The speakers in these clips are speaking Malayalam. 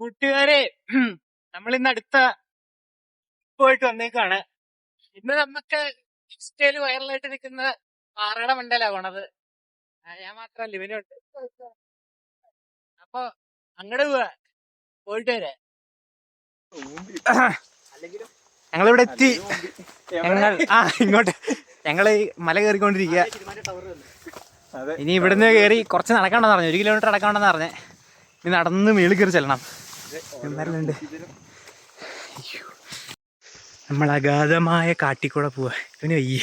കൂട്ടുകാരെ നമ്മൾ ഇന്ന് അടുത്ത പോയിട്ട് വന്നേക്കാണ്. ഇന്ന് നമുക്ക് ഇൻസ്റ്റയിൽ വൈറലായിട്ട് നിൽക്കുന്ന പാറയുടെ മണ്ടല പോണത്. ഞാൻ മാത്രല്ല ഇവനുണ്ട് അപ്പൊ അങ്ങോട്ട് പോവാ. പോയിട്ട് വരാ. ഞങ്ങളിവിടെ എത്തി. ഞങ്ങൾ ആ ഇങ്ങോട്ട്. ഞങ്ങൾ മല കയറിക്കൊണ്ടിരിക്കുക. ഇനി ഇവിടുന്ന് കയറി കുറച്ച് നടക്കണ്ടെന്ന് പറഞ്ഞു. ഒരു കിലോമീറ്റർ നടക്കണ്ടെന്ന് പറഞ്ഞേ. ഇനി നടന്ന് മേളിൽ കയറി ചെല്ലണം. എന്നാലുണ്ട് നമ്മൾ അഗാധമായ കാട്ടിക്കൂടെ പോവാ. ഇവന് വയ്യ.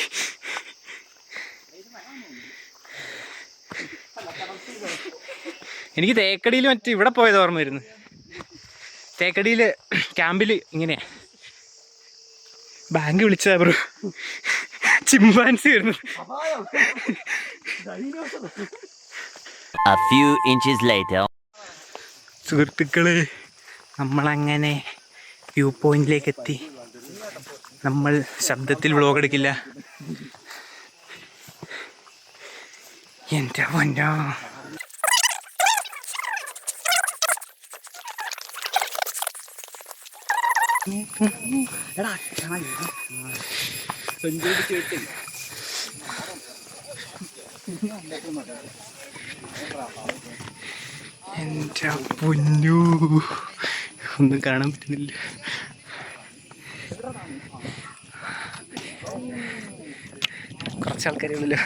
എനിക്ക് തേക്കടിയിൽ മറ്റേ ഇവിടെ പോയത് ഓർമ്മ വരുന്നു തേക്കടിയിൽ ക്യാമ്പിൽ ഇങ്ങനെയാ. ബാങ്ക് വിളിച്ചതാ ബ്രോ. ചിമ്പാൻസി വരുന്നു A few inches later. സുഹൃത്തുക്കളെ. നമ്മളങ്ങനെ വ്യൂ പോയിന്റിലേക്ക് എത്തി നമ്മൾ ശബ്ദത്തിൽ വ്ലോഗ് എടുക്കില്ല. എന്റെ പൊന്നോ. എന്റെ പൊന്നു. ഒന്നും കാണാൻ പറ്റുന്നില്ല. കുറച്ച് ആൾക്കാരുള്ളല്ലോ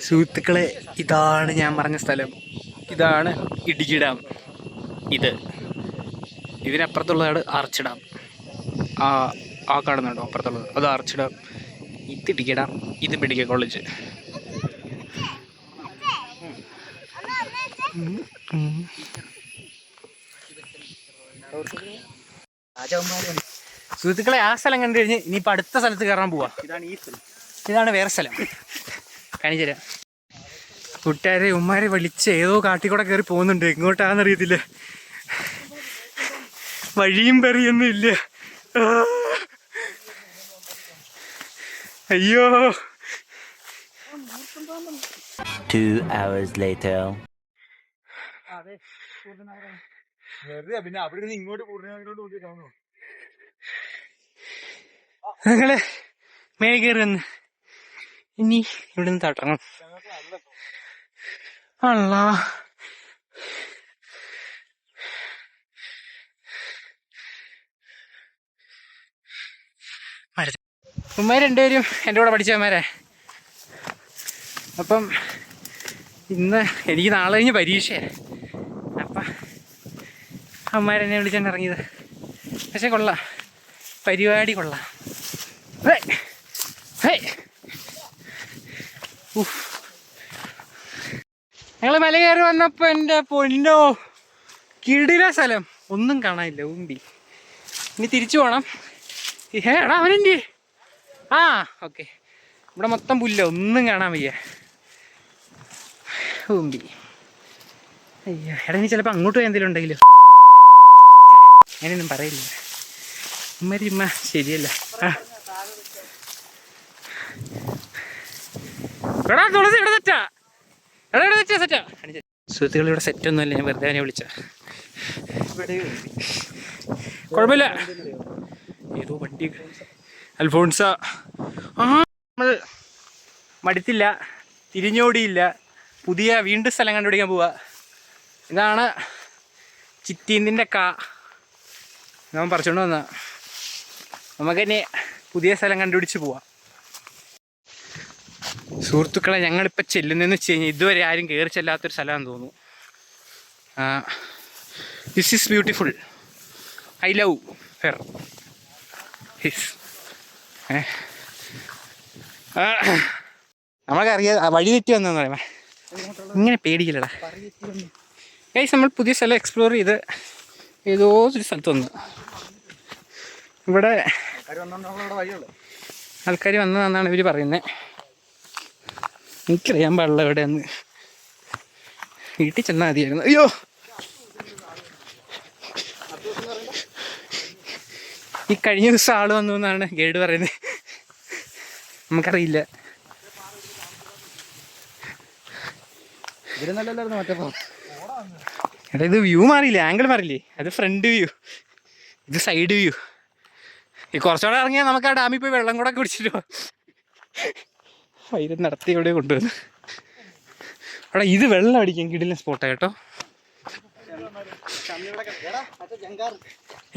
സുഹൃത്തുക്കളെ ഇതാണ് ഞാൻ പറഞ്ഞ സ്ഥലം. ഇതാണ് ഇടുക്കി ഡാം. ഇത്. ഇതിനപ്പുറത്തുള്ളതാണ് ആർച്ച് ഡാം. ആ ആ കാണുന്നുണ്ടോ? അപ്പുറത്തുള്ളത്. അത് ആർച്ച് ഡാം. ഇത് ഇടുക്കി ഡാം. ഇത് മെഡിക്കൽ കോളേജ്. സുഹൃത്തുക്കളെ ആ സ്ഥലം കണ്ടു കഴിഞ്ഞ് ഇനിയിപ്പോൾ അടുത്ത സ്ഥലത്ത് കയറാൻ പോവാ. ഇതാണ് ഈ സ്ഥലം. ഇതാണ് വേറെ സ്ഥലം. കാണിച്ചു തരാം. കൂട്ടുകാരെ ഉമ്മാരെ വിളിച്ച് ഏതോ കാട്ടിക്കൂടെ കയറി പോകുന്നുണ്ട്. എങ്ങോട്ടാന്നറിയത്തില്ല വഴിയും പെറിയൊന്നും ഇല്ല. അയ്യോ. Two hours later. വെറുതെ പിന്നെ അവിടെ നിന്ന് ഇങ്ങോട്ട് പൂർണമായിട്ടോട്ട് നോക്കി കാണുന്നു ഞങ്ങൾ മേലെ കയറി വന്ന് ഇനി ഇവിടുന്ന് തട്ടണം. അല്ല ഉമ്മ രണ്ടുപേരും എന്റെ കൂടെ പഠിച്ചവന്മാരെ അപ്പം ഇന്ന് എനിക്ക് നാളെ കഴിഞ്ഞ് പരീക്ഷയാണ്. അമ്മമാരെന്നെ വിളിച്ചാണ് ഇറങ്ങിയത്. പക്ഷെ കൊള്ളാം. പരിപാടി കൊള്ളാം. ഹേ, ഹേ. ഉഫ്. ഞങ്ങൾ മല കയറി വന്നപ്പോൾ എന്റെ പൊന്നോ. കിടില സ്ഥലം. ഒന്നും കാണാനില്ല. ഉമ്പി ഇനി തിരിച്ചു പോണം. ഹേ എടാ അവനെന്തി? ആ ഓക്കെ. ഇവിടെ മൊത്തം പുല്ല. ഒന്നും കാണാൻ വയ്യ. ഉമ്പി അയ്യോ എടാ ഇനി ചിലപ്പോ അങ്ങോട്ട് പോയി എന്തെങ്കിലും ഉണ്ടെങ്കിലോ? അങ്ങനെയൊന്നും പറയില്ല. ഉമ്മരിമ്മ ശരിയല്ല? ആ. എടാ തുളസി ഇവിടെ സെറ്റാ എടാ ഇവിടെ സെറ്റാ സെറ്റാ. സുഹൃത്തുക്കൾ ഇവിടെ സെറ്റ് ഒന്നുമല്ല ഞാൻ വെറുതെ അവനെ വിളിച്ച കുഴപ്പമില്ല. ഏതോ വണ്ടി. അൽഫോൺസ. ആ നമ്മൾ മടുത്തില്ല തിരിഞ്ഞോടിയില്ല. പുതിയ വീണ്ടും സ്ഥലം കണ്ടുപിടിക്കാൻ പോവുക ഇതാണ് ചിറ്റീന്തിന്റെ കാ. ഞാൻ പറിച്ചോണ്ട് വന്ന. നമുക്കിനി പുതിയ സ്ഥലം കണ്ടുപിടിച്ച് പോവാം. സുഹൃത്തുക്കളെ ഞങ്ങളിപ്പോൾ ചെല്ലുന്നതെന്ന് വെച്ച് കഴിഞ്ഞാൽ ഇതുവരെ ആരും കയറി ചെല്ലാത്തൊരു സ്ഥലമാണെന്ന് തോന്നുന്നു. This is beautiful I love her his നമുക്കറിയാം ആ വഴി തെറ്റി വന്നതെന്ന് പറയാം ഇങ്ങനെ പേടിക്കില്ലടാ. ഗൈസ് നമ്മൾ പുതിയ സ്ഥലം എക്സ്പ്ലോർ ചെയ്ത് ഏതോ ഒരു സ്ഥലത്ത് വന്ന് ഇവിടെ ആൾക്കാർ വന്നതെന്നാണ് ഇവർ പറയുന്നത് എനിക്കറിയാൻ പാടില്ല എവിടെയെന്ന്. വീട്ടിൽ ചെന്നാൽ മതിയായിരുന്നു. അയ്യോ! ഈ കഴിഞ്ഞ ദിവസം ആൾ വന്നു എന്നാണ് ഗൈഡ് പറയുന്നത് നമുക്കറിയില്ല. ഇതിന് നല്ലല്ലായിരുന്നു മറ്റേ എടാ ഇത് വ്യൂ മാറിയില്ലേ? ആംഗിൾ മാറിയില്ലേ? അത് ഫ്രണ്ട് വ്യൂ ഇത് സൈഡ് വ്യൂ ഈ കുറച്ചുകൂടെ ഇറങ്ങിയാൽ നമുക്ക് ആ ഡാമിൽ പോയി വെള്ളം കൂടെ കുടിച്ചിട്ട് പോവാം. നടത്തി എവിടെ കൊണ്ടുവന്ന്? അവിടെ ഇത് വെള്ളം അടിക്കാൻ കിടിലൻ സ്പോട്ടാ കേട്ടോ.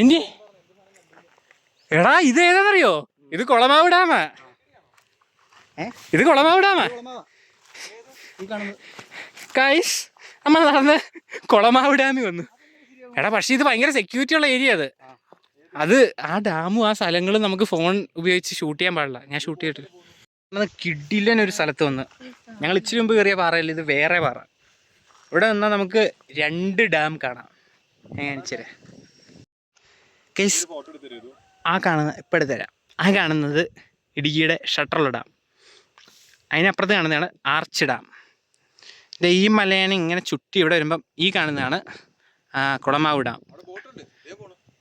എന്തി എടാ ഇത് ഏതാണെന്നറിയോ ഇത് കുളമാവ് ഡാമാ ഇത് കുളമാവ് ഡാമാ കൈസ് നമ്മൾ നടന്ന് കുളമാവ് ഡാമിൽ വന്നു. എടാ പക്ഷേ ഇത് ഭയങ്കര സെക്യൂരിറ്റി ഉള്ള ഏരിയ അത്. അത് ആ ഡാമും ആ സ്ഥലങ്ങളും നമുക്ക് ഫോൺ ഉപയോഗിച്ച് ഷൂട്ട് ചെയ്യാൻ പാടില്ല. ഞാൻ ഷൂട്ട് ചെയ്തിട്ട്. നമ്മൾ കിഡിലൻ ഒരു സ്ഥലത്ത് വന്ന്. ഞങ്ങൾ ഇച്ചിരി മുമ്പ് കയറിയ പാറയല്ല ഇത് വേറെ പാറ. ഇവിടെ നിന്നാൽ നമുക്ക് രണ്ട് ഡാം കാണാം. കേസ് ആ കാണുന്ന ഇപ്പോഴത്തെ തരാം. ആ കാണുന്നത് ഇടുക്കിയുടെ ഷട്ടറുള്ള ഡാം അതിനപ്പുറത്ത് കാണുന്നതാണ് ആർച്ച് ഡാം ഈ മലയാണ് ഇങ്ങനെ ചുറ്റി ഇവിടെ വരുമ്പം ഈ കാണുന്നതാണ് കുളമാവ് ഡാം.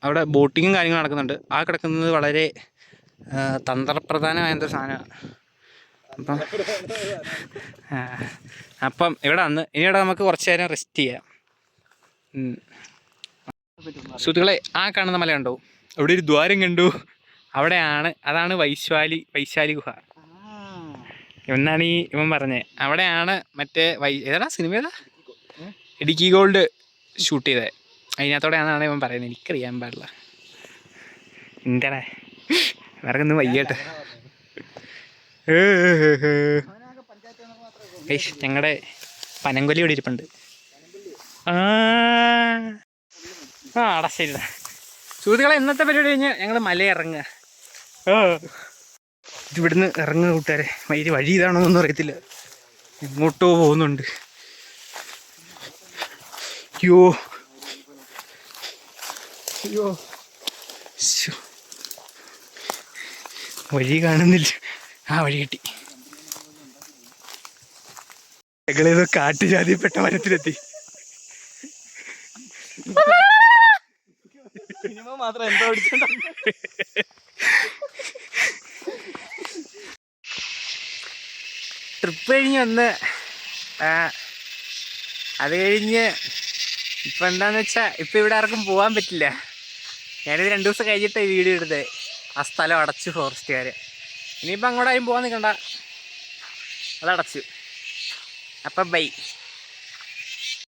അവിടെ ബോട്ടിങ്ങും കാര്യങ്ങളും നടക്കുന്നുണ്ട്. ആ കിടക്കുന്നത് വളരെ തന്ത്രപ്രധാനമായ എന്തൊരു സാധനമാണ്. അപ്പം അപ്പം ഇവിടെ വന്ന് ഇനി ഇവിടെ നമുക്ക് കുറച്ച് നേരം റെസ്റ്റ് ചെയ്യാം. സുഹൃത്തുക്കളെ ആ കാണുന്ന മല കണ്ടോ അവിടെ ഒരു ദ്വാരം കണ്ടു. അവിടെയാണ് അതാണ് വൈശാലി വൈശാലി ഗുഹ. എന്നാണ് ഈ ഇവൻ പറഞ്ഞത് അവിടെയാണ് മറ്റേ വൈ ഏതാ സിനിമ ഏതാ? ഇടുക്കി ഗോൾഡ് ഷൂട്ട് ചെയ്തത് അതിനകത്തോടെയാണെന്നാണ് ഇവൻ പറയുന്നത്. എനിക്കറിയാൻ പാടില്ല. എന്താടാ വേറൊന്നും വയ്യട്ടെ ഞങ്ങളുടെ പനങ്കൊല്ലി ഇവിടെ ഇരിപ്പുണ്ട്. ആ. ആ അടാ ശരിടാ സുഹൃത്തുക്കളെ ഇന്നത്തെ പരിപാടി കഴിഞ്ഞ് ഞങ്ങൾ മല ഇറങ്ങുക ഇവിടുന്ന് ഇറങ്ങുന്ന കൂട്ടുകാരെ. വഴി വഴി ഇതാണോന്നൊന്നും അറിയത്തില്ല. എങ്ങോട്ടോ പോകുന്നുണ്ട്. അയ്യോ. അയ്യോ. വഴി കാണുന്നില്ല. ആ വഴി കിട്ടി. ഞങ്ങളേതോ കാട്ടുജാതിപ്പെട്ട മരത്തിലെത്തി. മാത്രം എന്തോ കഴിഞ്ഞ് വന്ന് ആ, അത് കഴിഞ്ഞ് ഇപ്പം എന്താണെന്ന് വെച്ചാൽ ഇപ്പം ഇവിടെ ആർക്കും പോകാൻ പറ്റില്ല. ഞാനിത് രണ്ട് ദിവസം കഴിഞ്ഞിട്ട് വീഡിയോ എടുത്തത് ആ സ്ഥലം അടച്ചു ഫോറസ്റ്റുകാർ ഇനിയിപ്പോൾ അങ്ങോട്ടായും പോകാൻ നിൽക്കണ്ട അതടച്ചു. അപ്പം ബൈ.